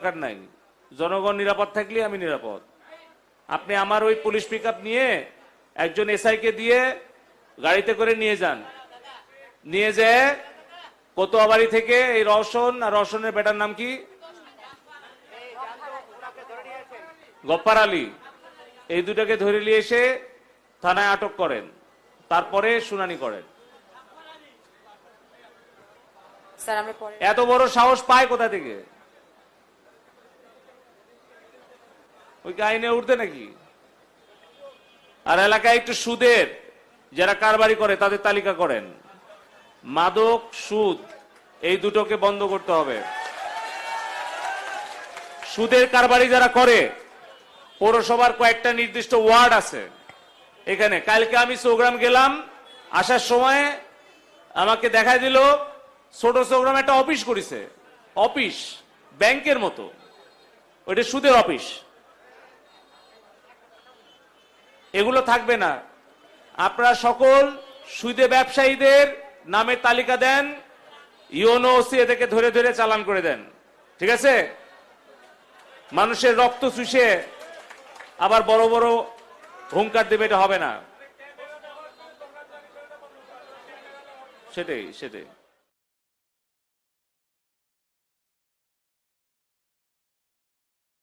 দরকার নাই। জনগণ নিরাপদ থাকলে আমি নিরাপদ। আপনি আমার ওই পুলিশ পিক নিয়ে একজন এসআই কে দিয়ে গাড়িতে করে নিয়ে যান। নিয়ে যেয়ে কোতোয়াবাড়ি থেকে এই রওশন আর রওশনের বেটার নাম কি? গপ্পার আলী। এই দুটাকে ধরে নিয়ে এসে থানায় আটক করেন। তারপরে শুনানি করেন। এত বড় সাহস পায় কোথা থেকে? ওই আইনে উঠতে নাকি? আর এলাকায় একটু সুদের, যারা কারবারি করে তাদের তালিকা করেন। মাদক, সুদ, এই দুটোকে বন্ধ করতে হবে। সুদের কারবারি যারা করে, পৌরসভার কয়েকটা নির্দিষ্ট ওয়ার্ড আছে। এখানে, কালকে আমি চৌগ্রাম গেলাম, আসার সময় আমাকে দেখাই দিল, ছোট চৌগ্রাম একটা অফিস করেছে। অফিস, ব্যাংকের মতো। ওইটা সুদের অফিস। এগুলো থাকবে না। আপনারা সকল সুদে ব্যবসায়ীদের নামের তালিকা দেন ইউনো ওসি এদেরকে ধরে ধরে চালান করে দেন। ঠিক আছে? মানুষের রক্ত চুষে আবার বড় বড় হুঙ্কার দেবে, এটা হবে না। সেটাই সেটাই।